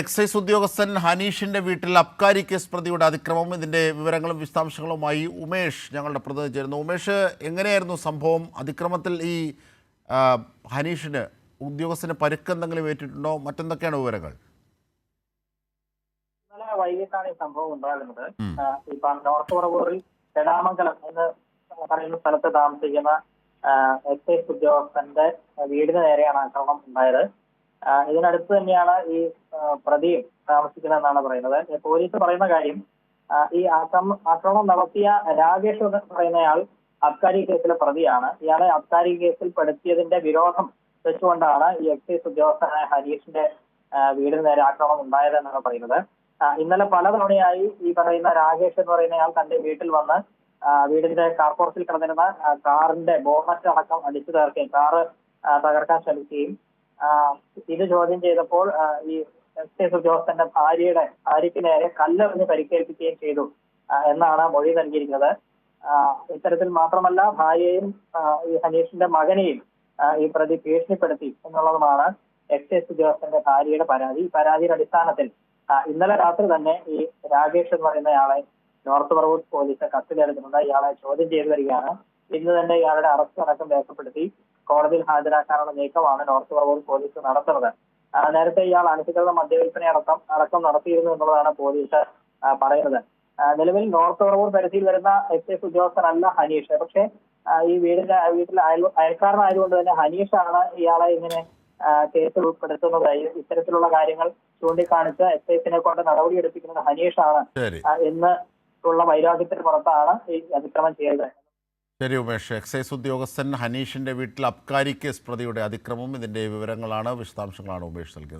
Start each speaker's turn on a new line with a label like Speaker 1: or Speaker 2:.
Speaker 1: Excise ഉദ്യോഗസ്ഥൻ ഹനീഷിന്റെ വീട്ടിൽ അബ്കാരി case പ്രതിയുടെ അതിക്രമം ഇതിന്റെ വിവരങ്ങളും വിശദാംശങ്ങളുമായി ഉമേഷ് ഞങ്ങളുടെ പ്രതിനിധി ചേരുന്നു ഉമേഷ് എങ്ങനെയായിരുന്നു സംഭവം? അതിക്രമത്തിൽ ഈ ഹനീഷിന് ഉദ്യോഗസ്ഥന് പരുക്കെന്തെങ്കിലും ഏറ്റിട്ടുണ്ടോ? മറ്റെന്തൊക്കെയാണ് വിവരങ്ങൾ?
Speaker 2: ഇന്നലെ വൈകിട്ടാണ് ഈ സംഭവം ഉണ്ടാകുന്നത്. ഇപ്പൊ നോർത്ത് പറവൂരിൽ എടാമംഗലം എന്ന് പറയുന്ന സ്ഥലത്ത് താമസിക്കുന്ന എക്സൈസ് ഉദ്യോഗസ്ഥന്റെ വീടിന് നേരെയാണ് ആക്രമണം ഉണ്ടായത്. ഇതിനടുത്ത് തന്നെയാണ് ഈ പ്രതിയും താമസിക്കുന്നതെന്നാണ് പറയുന്നത്. പോലീസ് പറയുന്ന കാര്യം ഈ ആക്രമണം നടത്തിയ രാകേഷ് എന്ന് പറയുന്നയാൾ അബ്കാരി കേസിലെ പ്രതിയാണ്. ഇയാളെ അബ്കാരി കേസിൽ പെടുത്തിയതിന്റെ വിരോധം വെച്ചുകൊണ്ടാണ് ഈ എക്സൈസ് ഉദ്യോഗസ്ഥനായ ഹരീഷിന്റെ വീടിന് നേരെ ആക്രമണം ഉണ്ടായതെന്നാണ് പറയുന്നത്. ഇന്നലെ പലതവണയായി ഈ പറയുന്ന രാകേഷ് എന്ന് പറയുന്നയാൾ തന്റെ വീട്ടിൽ വന്ന് വീടിന്റെ കാർപോർട്ടിൽ കിടന്നിരുന്ന കാറിന്റെ ബോണറ്റ് അടക്കം അടിച്ചു തകർക്കുകയും കാറ് തകർക്കാൻ ശ്രമിക്കുകയും ഇത് ചോദ്യം ചെയ്തപ്പോൾ ഈ ഈ ജോസ് ഉദ്യോഗസ്ഥന്റെ ഭാര്യയുടെ ഭാര്യയ്ക്ക് നേരെ കല്ലെറിഞ്ഞ് പരിക്കേൽപ്പിക്കുകയും ചെയ്തു എന്നാണ് മൊഴി നൽകിയിരിക്കുന്നത്. ഇത്തരത്തിൽ മാത്രമല്ല ഭാര്യയെയും ഈ ഹനീഷിന്റെ മകനെയും ഈ പ്രതി ഭീഷണിപ്പെടുത്തി എന്നുള്ളതുമാണ് എക്സൈസ് ഉദ്യോഗസ്ഥന്റെ ഭാര്യയുടെ പരാതി. പരാതിയുടെ അടിസ്ഥാനത്തിൽ ഇന്നലെ രാത്രി തന്നെ ഈ രാകേഷ് എന്ന് പറയുന്നയാളെ നോർത്ത് പറവൂർ പോലീസ് കസ്റ്റഡിയിലെടുത്തിട്ടുണ്ട്. ഇയാളെ ചോദ്യം ചെയ്തു വരികയാണ് ഇന്ന് തന്നെ ഇയാളുടെ അറസ്റ്റ് അടക്കം രേഖപ്പെടുത്തി. കോടതിയിൽ ഹാജരാക്കാനുള്ള നീക്കമാണ് നോർത്ത് പറവൂർ പോലീസ് നടത്തുന്നത്. നേരത്തെ ഇയാൾ അനധികൃത മദ്യവിൽപ്പന അടക്കം അടക്കം നടത്തിയിരുന്നു എന്നുള്ളതാണ് പോലീസ് പറയുന്നത്. നിലവിൽ നോർത്ത് പറവൂർ പരിധിയിൽ വരുന്ന എക്സൈസ് ഉദ്യോഗസ്ഥനല്ല ഹനീഷ്. പക്ഷേ ഈ വീടിന്റെ വീട്ടിൽ അയൽ അയൽക്കാരനായതുകൊണ്ട് തന്നെ ഹനീഷാണ് ഇയാളെ ഇങ്ങനെ കേസിൽ ഉൾപ്പെടുത്തുന്നത്. ഇത്തരത്തിലുള്ള കാര്യങ്ങൾ ചൂണ്ടിക്കാണിച്ച് എക്സൈസിനെ കൊണ്ട് നടപടിയെടുപ്പിക്കുന്നത് ഹനീഷാണ് എന്ന് ഉള്ള വൈരാഗ്യത്തിന് പുറത്താണ് ഈ അതിക്രമം ചെയ്തത്.
Speaker 1: ശരി ഉമേഷ്. എക്സൈസ് ഉദ്യോഗസ്ഥൻ ഹനീഷിന്റെ വീട്ടിൽ അബ്കാരി കേസ് പ്രതിയുടെ അതിക്രമം ഇതിന്റെ വിവരങ്ങളാണ് വിശദാംശങ്ങളാണ് ഉമേഷ് നൽകിയത്.